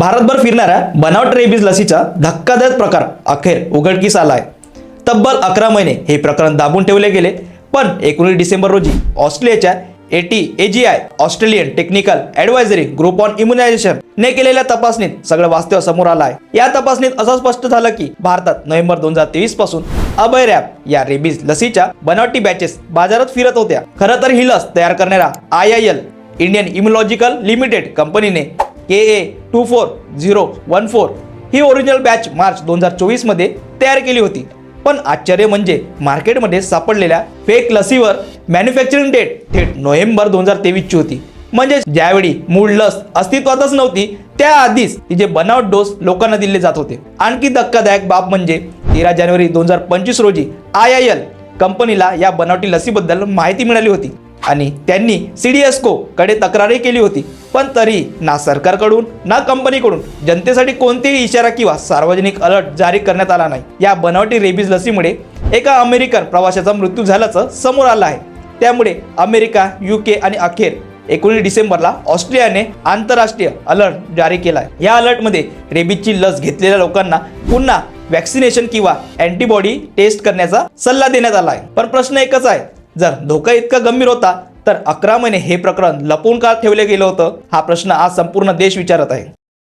भारतभर फिरणाऱ्या बनावट रेबीज लसीचा धक्कादायक प्रकार अखेर उघडकीस आलाय. तब्बल अकरा महिने हे प्रकरण दाबून ठेवले गेले पण एकोणीस डिसेंबर रोजी ऑस्ट्रेलियाच्या AT AGI Australian technical advisory group on immunisation ने केलेल्या तपासणीत सगळं वास्तव समोर आलं आहे या तपासणीत असं स्पष्ट झालं की भारतात नोव्हेंबर दोन हजार तेवीसपासून अभय रॅप या रेबीज लसीच्या बनावटी बॅचेस बाजारात फिरत होत्या. खरं तर ही लस तयार करणाऱ्या I I L Indian immunological limited कंपनीने K A two four zero one four he original batch March दोन हजार चोवीसमध्ये तयार केली होती. पण आश्चर्य म्हणजे मार्केटमध्ये सापडलेल्या फेक लसीवर मॅन्युफॅक्चरिंग डेट थेट नोव्हेंबर दोन हजार तेवीसची होती. म्हणजे ज्यावेळी मूळ लस अस्तित्वातच नव्हती त्याआधीच तिचे बनावट डोस लोकांना दिले जात होते. आणखी धक्कादायक बाब म्हणजे तेरा जानेवारी दोन हजार पंचवीस रोजी आय आय एल कंपनीला या बनावटी लसीबद्दल माहिती मिळाली होती. आणि त्यांनी सी डी कडे तक्रारही केली होती. पण तरी ना सरकारकडून ना कंपनीकडून जनतेसाठी कोणतेही इशारा किंवा सार्वजनिक अलर्ट जारी करण्यात आला नाही. या बनावटी रेबीज लसीमुळे एका अमेरिकन प्रवाशाचा मृत्यू झाल्याचं समोर आलं आहे. त्यामुळे अमेरिका युके आणि अखेर एकोणीस डिसेंबरला ऑस्ट्रेलियाने आंतरराष्ट्रीय अलर्ट जारी केला आहे या अलर्टमध्ये रेबीजची लस घेतलेल्या लोकांना पुन्हा वॅक्सिनेशन किंवा अँटीबॉडी टेस्ट करण्याचा सल्ला देण्यात आला आहे. पण प्रश्न एकच आहे जर धोका इतका गंभीर होता तर अकरा महिने हे प्रकरण लपून का ठेवले गेलं होतं. हा प्रश्न आज संपूर्ण देश विचारत आहे.